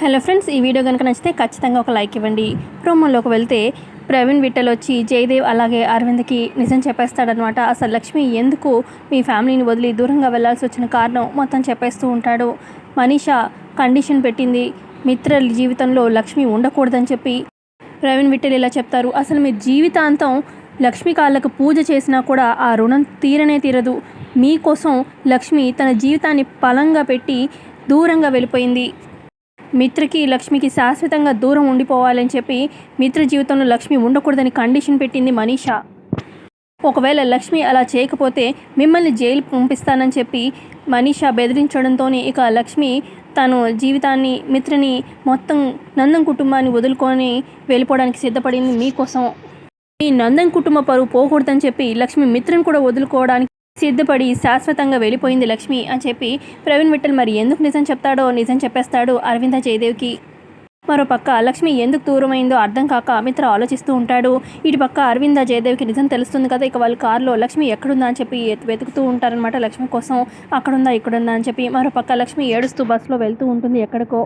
Hello friends ఈ video కనుక నచ్చితే ఖచ్చితంగా ఒక లైక్ ఇవ్వండి. ప్రోమోలోకి వెళ్తే ప్రవీణ్ విట్టలు వచ్చి జయదేవ్ అలాగే అరవింద్కి నిజం చెప్పేస్తాడనమాట అసలు లక్ష్మి ఎందుకు మీ ఫ్యామిలీని వదిలి దూరంగా వెళ్ళాల్సి వచ్చిన కారణం మొత్తం చెప్పేస్తూ ఉంటాడు. మనీషా కండిషన్ పెట్టింది. మిత్ర జీవితంలో లక్ష్మి ఉండకూడదని చెప్పి ప్రవీణ్ విట్టలు ఇలా చెప్తారు. అసలు మీ జీవితాంతం లక్ష్మి కాళ్ళకు పూజ చేసినా కూడా ఆ రుణం తీరనే తీరదు. మీకోసం లక్ష్మి తన జీవితాన్ని పలంగా పెట్టి దూరంగా వెళ్ళిపోయింది. మిత్రకి లక్ష్మికి శాశ్వతంగా దూరం ఉండిపోవాలని చెప్పి మిత్ర జీవితంలో లక్ష్మి ఉండకూడదని కండిషన్ పెట్టింది మనీషా. ఒకవేళ లక్ష్మి అలా చేయకపోతే మిమ్మల్ని జైలు పంపిస్తానని చెప్పి మనీషా బెదిరించడంతోనే ఇక లక్ష్మి తను జీవితాన్ని మిత్రని మొత్తం నందం కుటుంబాన్ని వదులుకొని వెళ్ళిపోవడానికి సిద్ధపడింది మీకోసం. ఈ నందన్ కుటుంబ పరువు పోకూడదని చెప్పి లక్ష్మి మిత్రని కూడా వదులుకోవడానికి సిద్ధపడి శాశ్వతంగా వెళ్ళిపోయింది లక్ష్మి అని చెప్పి ప్రవీణ్ విఠల్ మరి ఎందుకు నిజం చెప్తాడో నిజం చెప్పేస్తాడు అరవింద జయదేవ్కి? మరోపక్క లక్ష్మి ఎందుకు దూరమైందో అర్థం కాక మిత్ర ఆలోచిస్తూ ఉంటాడు. ఇటు పక్క అరవింద జయదేవ్కి నిజం తెలుస్తుంది కదా ఇక వాళ్ళ కారులో లక్ష్మి ఎక్కడుందా అని చెప్పి వెతుకుతూ ఉంటారనమాట లక్ష్మి కోసం. అక్కడుందా ఇక్కడుందా అని చెప్పి మరోపక్క లక్ష్మి ఏడుస్తూ బస్సులో వెళ్తూ ఉంటుంది ఎక్కడికో.